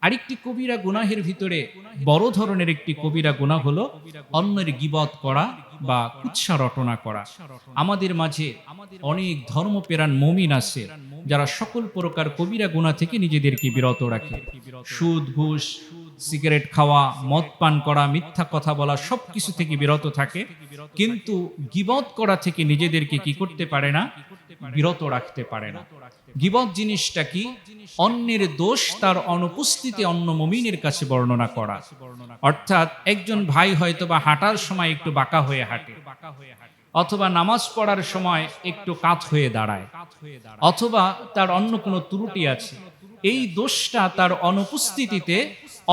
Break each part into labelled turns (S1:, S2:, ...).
S1: আরেকটি কবিরা গুনাহের ভিতরে বড় ধরনের একটি কবিরা গুনাহ হলো অন্যের গিবত করা বা কুৎসা রটনা করা। আমাদের মাঝে অনেক ধর্মপেরান মমিন আছে যারা সকল প্রকার কবিরা গুণা থেকে নিজেদেরকে বিরত রাখে। সুদ, ঘুষ, সিগারেট খাওয়া, মদ পান করা, মিথ্যা কথা বলা সব কিছু থেকে বিরত থাকে। কিন্তু গিবত করা থেকে নিজেদেরকে কি করতে পারে না? বিরত রাখতে পারে না। গিবত জিনিসটা কি? অন্যের দোষ তার অনুপস্থিতি অন্য মমিনের কাছে বর্ণনা করা। অর্থাৎ একজন ভাই হয়তো বা হাঁটার সময় একটু বাঁকা হয়ে হাঁটে অথবা নামাজ পড়ার সময় একটু কাত হয়ে দাঁড়ায় অথবা তার অন্য কোনো ত্রুটি আছে। এই দোষটা তার অনুপস্থিতিতে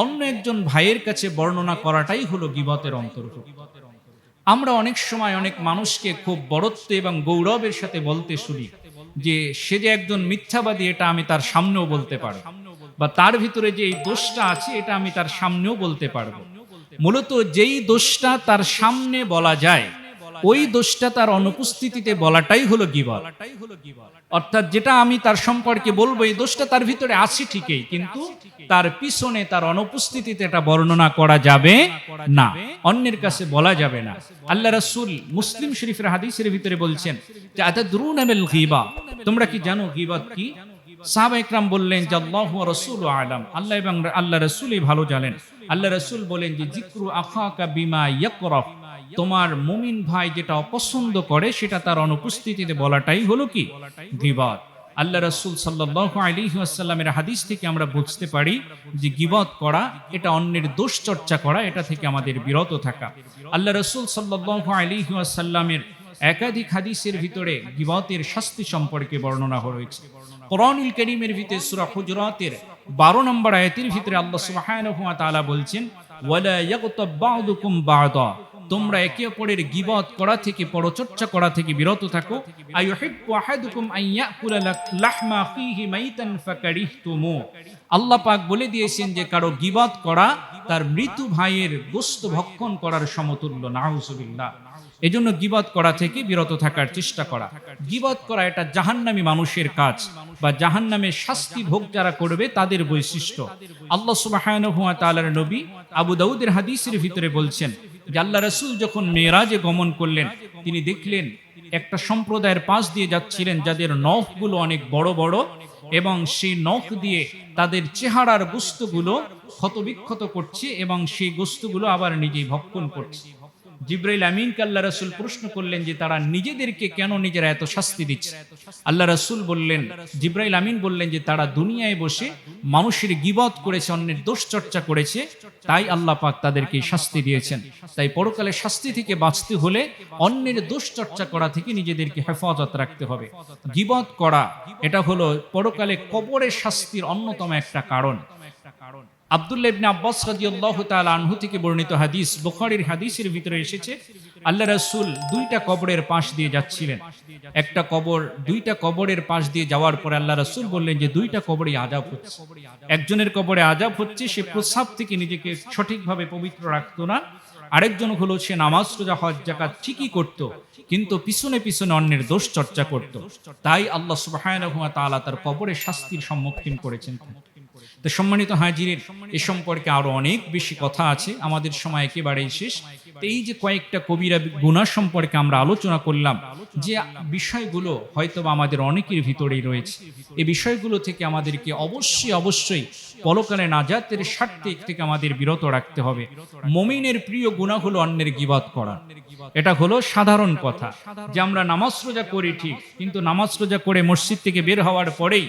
S1: অন্য একজন ভাইয়ের কাছে বর্ণনা করাটাই হলো গিবতের অন্তর্ভুক্ত। আমরা অনেক সময় অনেক মানুষকে খুব বড়ত্ব এবং গৌরবের সাথে বলতে শুনি। যে সে যে একজন মিথ্যাবাদী, এটা আমি তার সামনেও বলতে পারব। বা তার ভিতরে যে এই দোষটা আছে, এটা আমি তার সামনেও বলতে পারব। মূলত যেই দোষটা তার সামনে বলা যায়, ওই দোষটা তার অনুপস্থিতিতে বলাটাই হলো গিবত। অর্থাৎ যেটা আমি তার সম্পর্কে বলব, এই দোষটা তার ভিতরে আছে ঠিকই, কিন্তু তার পিছনে তার অনুপস্থিতিতে এটা বর্ণনা করা যাবে না। অন্যের কাছে বলা যাবে না। আল্লাহ রাসূল মুসলিম শরীফের হাদিসের ভিতরে বলছেন যে, আতাদরুন আমিল গীবা? তোমরা কি জানো গীবত কি? বললেন যে, আল্লাহ রসুল আলাম। আল্লাহ এবং আল্লাহ রসুলই ভালো জানেন। আল্লাহ রসুল বলেন যে জিক্রু আখাকা বিমা তোমার মুমিন ভাই যেটা অপছন্দ করে, সেটা তার অনুপস্থিতিতে বলাটাই হলো কি? গিবত। আল্লাহ রসুল সাল্লাহ আলী আসাল্লামের হাদিস থেকে আমরা বুঝতে পারি যে গিবত করা, এটা অন্যের দোষ চর্চা করা, এটা থেকে আমাদের বিরত থাকা। আল্লাহ রসুল সাল্লাহ আলী আসাল্লামের একাধিক হাদিসের ভিতরে গিবতের শাস্তি সম্পর্কে বর্ণনা রয়েছে। কোরআনুল করিমের ভিতরে সূরা হুজরাতের 12 নম্বর আয়াতের ভিতরে আল্লাহ ওয়া বলছেন তোমরা একে অপরের গিবত করা থেকে, পরচর্চা করা থেকে বিরত থাকো। আল্লাহ পাক বলে দিয়েছেন যে, কারও গিবত করা তার মৃত ভাইয়ের গোস্ত ভক্ষণ করার সমতুল্য, নাউজুবিল্লাহ। এজন্য গিবত করা থেকে বিরত থাকার চেষ্টা করা। গিবত করা এটা জাহান্নামী মানুষের কাজ, বা জাহান্নামের শাস্তি ভোগ যারা করবে তাদের বৈশিষ্ট্য। আল্লাহ তাআলার নবী আবু দাউদের হাদিসের ভিতরে বলছেন যে রসুল যখন মেয়েরাজে গমন করলেন, তিনি দেখলেন একটা সম্প্রদায়ের পাশ দিয়ে যাচ্ছিলেন যাদের নখগুলো অনেক বড় বড় এবং সেই নখ দিয়ে তাদের চেহারার গোস্তগুলো ক্ষতবিক্ষত করছে এবং সেই গোস্তগুলো আবার নিজেই ভক্ষণ করছে। জিব্রাইল আমিনকে আল্লাহ রাসূল প্রশ্ন করলেন যে তারা নিজেদেরকে কেন নিজেরা এত শাস্তি দিচ্ছে? আল্লাহ রসুল বললেন, জিব্রাইল আমিন বললেন যে তারা দুনিয়ায় বসে মানুষের গিবত করেছে, অন্যের দোষ চর্চা করেছে, তাই আল্লাহ পাক তাদেরকে শাস্তি দিয়েছেন। তাই পরকালে শাস্তি থেকে বাঁচতে হলে অন্যের দোষ চর্চা করা থেকে নিজেদেরকে হেফাজত রাখতে হবে। গিবত করা, এটা হলো পরকালে কবরের শাস্তির অন্যতম একটা কারণ। একটা কারণ আব্দুল্লাহ ইবনে আব্বাস রাদিয়াল্লাহু তাআলা আনহু থেকে বর্ণিত হাদিস, বুখারীর হাদিসের ভিতরে এসেছে, আল্লাহ রাসূল দুইটা কবরের পাশ দিয়ে যাচ্ছিলেন। একটা কবর, দুইটা কবরের পাশ দিয়ে যাওয়ার পরে আল্লাহ রাসূল বললেন যে দুইটা কবরে আযাব হচ্ছে। একজনের কবরে আযাব হচ্ছে, সে প্রস্রাব থেকে নিজেকে সঠিকভাবে পবিত্র রাখতো না। আরেকজন হলো, সে নামাজ, রোজা, হজ জাকাত ঠিকই করত, কিন্তু পিছনে পিছনে অন্যের দোষ চর্চা করত। তাই আল্লাহ ওয়া তার কবরে শাস্তির সম্মুখীন করেছেন। তো সম্মানিত হাজিরের এ সম্পর্কে আরও অনেক বেশি কথা আছে। আমাদের সময় একেবারেই শেষ। এই যে কয়েকটা কবিরা গুণা সম্পর্কে আমরা আলোচনা করলাম যে বিষয়গুলো হয়তো আমাদের অনেকের ভিতরেই রয়েছে। এই বিষয়গুলো থেকে আমাদেরকে অবশ্যই অবশ্যই পলকালে নাজাতের স্বার্থে থেকে আমাদের বিরত রাখতে হবে। মমিনের প্রিয় গুণা হলো অন্যের গিবাদ করা। এটা হলো সাধারণ কথা যে আমরা নামাজ রোজা করি ঠিক, কিন্তু নামাজ রোজা করে মসজিদ থেকে বের হওয়ার পরেই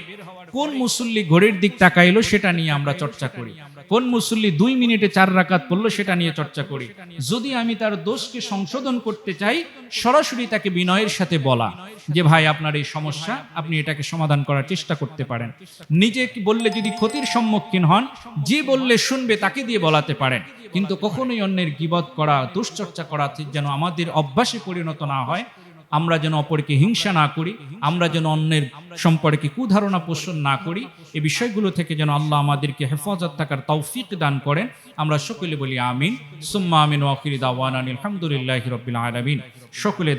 S1: কোন মুসল্লি ঘড়ির দিক তাকাইলো সেটা নিয়ে আমরা চর্চা করি। কোন মুসল্লি দুই মিনিটে চার রাকাত পড়ল সেটা নিয়ে চর্চা করি। যদি আমি তার দোষকে সংশোধন করতে চাই, সরাসরি তাকে বিনয়ের সাথে বলা যে, ভাই, আপনার এই সমস্যা, আপনি এটাকে সমাধান করার চেষ্টা করতে পারেন। নিজে বললে যদি ক্ষতির সম্মুখীন হন, যে বললে শুনবে তাকে দিয়ে বলাতে পারেন। কিন্তু কখনোই অন্যের গিবত করা, দুশ্চর্চা করা যেন আমাদের অভ্যাসে পরিণত না হয় আমরা যেন অপরকে হিংসা না করি, আমরা যেন অন্যের সম্পর্কে কুধারণা পোষণ না করি এই বিষয়গুলো থেকে যেন আল্লাহ আমাদেরকে হেফাজত থাকার তৌফিক দান করেন। আমরা সকলে বলি আমিন। সুম্মা আমিন ওয়াকির দাওয়ান আলহামদুলিল্লাহ রবিল আলমিন। সকলে